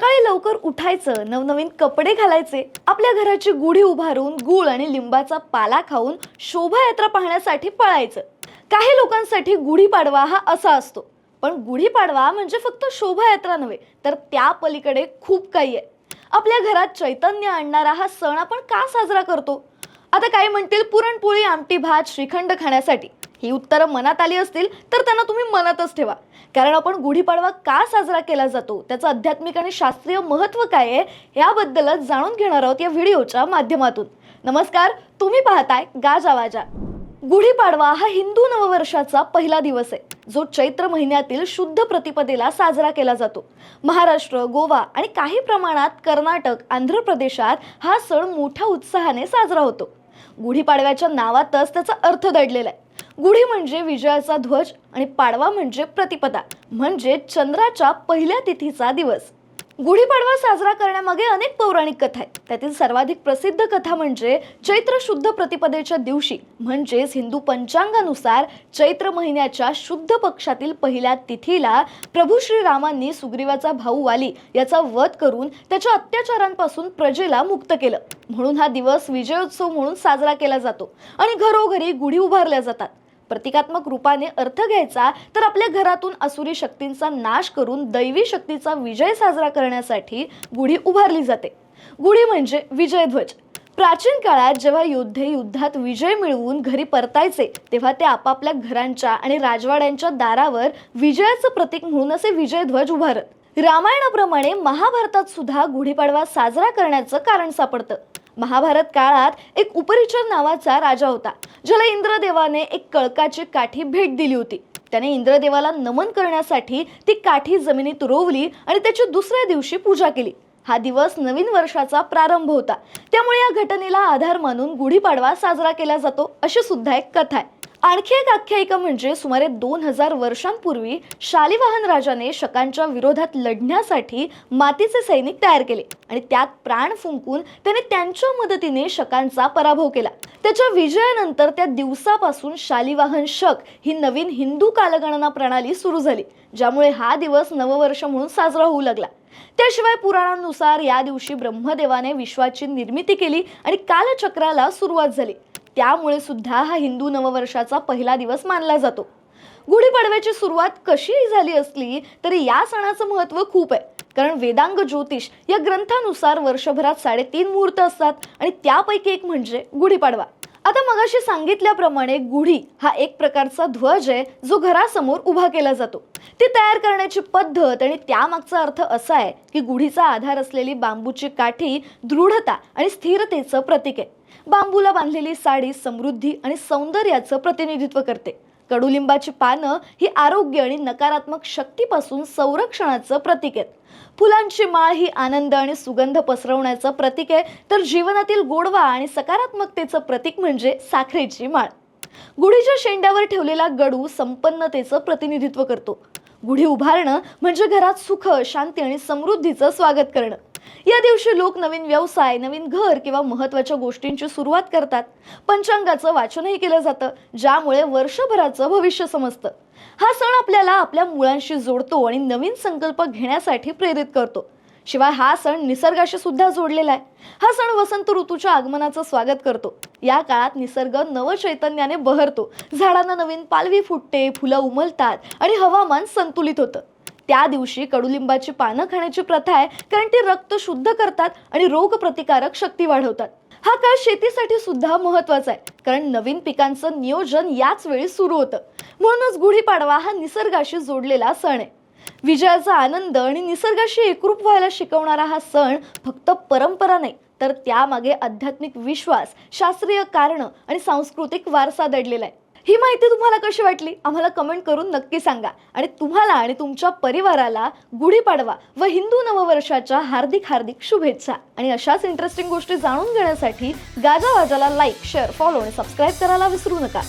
सकाळी लवकर उठायचं नवनवीन कपडे घालायचे आपल्या घराची गुढी उभारून गुळ आणि लिंबाचा पाला खाऊन शोभायात्रा पाहण्यासाठी पळायचं. काही लोकांसाठी गुढीपाडवा हा असा असतो. पण गुढीपाडवा म्हणजे फक्त शोभायात्रा नव्हे तर त्या पलीकडे खूप काही आहे. आपल्या घरात चैतन्य आणणारा हा सण आपण का साजरा करतो? आता काही म्हणतील पुरणपोळी आमटी भात श्रीखंड खाण्यासाठी. ही उत्तरं मनात आली असतील तर त्यांना तुम्ही मनातच ठेवा. कारण आपण गुढीपाडवा का साजरा केला जातो? त्याचं आध्यात्मिक आणि शास्त्रीय महत्त्व काय आहे? याबद्दलच जाणून घेणार आहोत या व्हिडिओच्या माध्यमातून. नमस्कार तुम्ही पाहताय गाजा वाजा गुढीपाडवा हा हिंदू नववर्षाचा पहिला दिवस आहे. जो चैत्र महिन्यातील शुद्ध प्रतिपदेला साजरा केला जातो. महाराष्ट्र गोवा आणि काही प्रमाणात कर्नाटक आंध्र प्रदेशात हा सण मोठ्या उत्साहाने साजरा होतो. गुढीपाडव्याच्या नावातच त्याचा अर्थ दडलेला आहे. गुढी म्हणजे विजयाचा ध्वज आणि पाडवा म्हणजे प्रतिपदा. म्हणजे चंद्राच्या पहिल्या तिथीचा दिवस. गुढीपाडवा साजरा करण्यामागे अनेक पौराणिक कथा आहेत. त्यातील सर्वाधिक प्रसिद्ध कथा म्हणजे चैत्र शुद्ध प्रतिपदेच्या दिवशी म्हणजेच हिंदू पंचांगानुसार चैत्र महिन्याच्या शुद्ध पक्षातील पहिल्या तिथीला प्रभू श्रीरामांनी सुग्रीवाचा भाऊ वाली याचा वध करून त्याच्या अत्याचारांपासून प्रजेला मुक्त केलं. म्हणून हा दिवस विजयोत्सव म्हणून साजरा केला जातो आणि घरोघरी गुढी उभारल्या जातात. प्रतिकात्मक रूपाने अर्थ घ्यायचा तर आपल्या घरातून असुरी शक्तींचा नाश करून दैवी शक्तीचा विजय साजरा करण्यासाठी गुढी उभारली जाते. गुढी म्हणजे विजयध्वज. प्राचीन काळात जेव्हा योद्धे युद्धात विजय मिळवून घरी परतायचे तेव्हा ते आपापल्या घरांच्या आणि राजवाड्यांच्या दारावर विजयाचं प्रतीक म्हणून असे विजयध्वज उभारत. रामायणाप्रमाणे महाभारतात सुद्धा गुढीपाडवा साजरा करण्याचं कारण सापडतं. महाभारत काळात एक उपरिचर नावाचा राजा होता ज्याला इंद्रदेवाने एक कळकाची काठी भेट दिली होती. त्याने इंद्रदेवाला नमन करण्यासाठी ती काठी जमिनीत रोवली आणि त्याची दुसऱ्या दिवशी पूजा केली. हा दिवस नवीन वर्षाचा प्रारंभ होता. त्यामुळे या घटनेला आधार मानून गुढीपाडवा साजरा केला जातो अशी सुद्धा एक कथा आहे. आणखी एक आख्यायिका म्हणजे सुमारे दोन हजार वर्षांपूर्वी शालिवाहन राजाने शकांच्या विरोधात लढण्यासाठी मातीचे सैनिक तयार केले आणि त्यात प्राण फुंकून त्याने त्यांच्या मदतीने शकांचा पराभव केला. त्याच्या विजयानंतर त्या दिवसापासून शालिवाहन शक ही नवीन हिंदू कालगणना प्रणाली सुरू झाली ज्यामुळे हा दिवस नववर्ष म्हणून साजरा होऊ लागला. त्याशिवाय पुराणांनुसार या दिवशी ब्रह्मदेवाने विश्वाची निर्मिती केली आणि कालचक्राला सुरुवात झाली. त्यामुळे सुद्धा हा हिंदू नववर्षाचा पहिला दिवस मानला जातो. गुढीपाडव्याची सुरुवात कशीही झाली असली तरी या सणाचं महत्त्व खूप आहे. कारण वेदांग ज्योतिष या ग्रंथानुसार वर्षभरात साडेतीन मुहूर्त असतात आणि त्यापैकी एक म्हणजे गुढीपाडवा. आता मगाशी सांगितल्याप्रमाणे गुढी हा एक प्रकारचा ध्वज आहे जो घरासमोर उभा केला जातो. ती तयार करण्याची पद्धत आणि त्यामागचा अर्थ असा आहे की गुढीचा आधार असलेली बांबूची काठी दृढता आणि स्थिरतेचं प्रतीक आहे. बांबूला बांधलेली साडी समृद्धी आणि सौंदर्याचं प्रतिनिधित्व करते. कडुलिंबाची पानं ही आरोग्य आणि नकारात्मक शक्तीपासून संरक्षणाचं प्रतीक आहेत. फुलांची माळ ही आनंद आणि सुगंध पसरवण्याचं प्रतीक आहे. तर जीवनातील गोडवा आणि सकारात्मकतेचं प्रतीक म्हणजे साखरेची माळ. गुढीच्या शेंड्यावर ठेवलेला गडू संपन्नतेचं प्रतिनिधित्व करतो. गुढी उभारणं म्हणजे घरात सुख शांती आणि समृद्धीचं स्वागत करणं. या दिवशी लोक नवीन व्यवसाय नवीन घर किंवा महत्त्वाच्या गोष्टींची सुरुवात करतात. पंचांगाचं वाचनही केलं जातं ज्यामुळे वर्षभराचं भविष्य समजतं. हा सण आपल्याला आपल्या मुळांशी जोडतो आणि नवीन संकल्प घेण्यासाठी प्रेरित करतो. शिवाय हा सण निसर्गाशी सुद्धा जोडलेला आहे. हा सण वसंत ऋतूच्या आगमनाचं स्वागत करतो. या काळात निसर्ग नवचैतन्याने बहरतो. झाडांना नवीन पालवी फुटते फुलं उमलतात आणि हवामान संतुलित होतं. त्या दिवशी कडुलिंबाची पानं खाण्याची प्रथा आहे कारण ती रक्त शुद्ध करतात आणि रोगप्रतिकारक शक्ती वाढवतात. हा काळ शेतीसाठी सुद्धा महत्त्वाचा आहे कारण नवीन पिकांचं नियोजन याच वेळी सुरू होतं. म्हणूनच गुढीपाडवा हा निसर्गाशी जोडलेला सण आहे. विजयाचा आनंद आणि निसर्गाशी एकरूप व्हायला शिकवणारा हा सण फक्त परंपरा नाही तर त्यामागे आध्यात्मिक विश्वास शास्त्रीय कारणं आणि सांस्कृतिक वारसा दडलेला आहे. ही माहिती तुम्हाला कशी वाटली? आम्हाला कमेंट करून नक्की सांगा. आणि तुम्हाला आणि तुमच्या परिवाराला गुढीपाडवा व हिंदू नववर्षाच्या हार्दिक हार्दिक शुभेच्छा. आणि अशाच इंटरेस्टिंग गोष्टी जाणून घेण्यासाठी गाजावाजाला लाईक शेअर फॉलो आणि सबस्क्राईब करायला विसरू नका.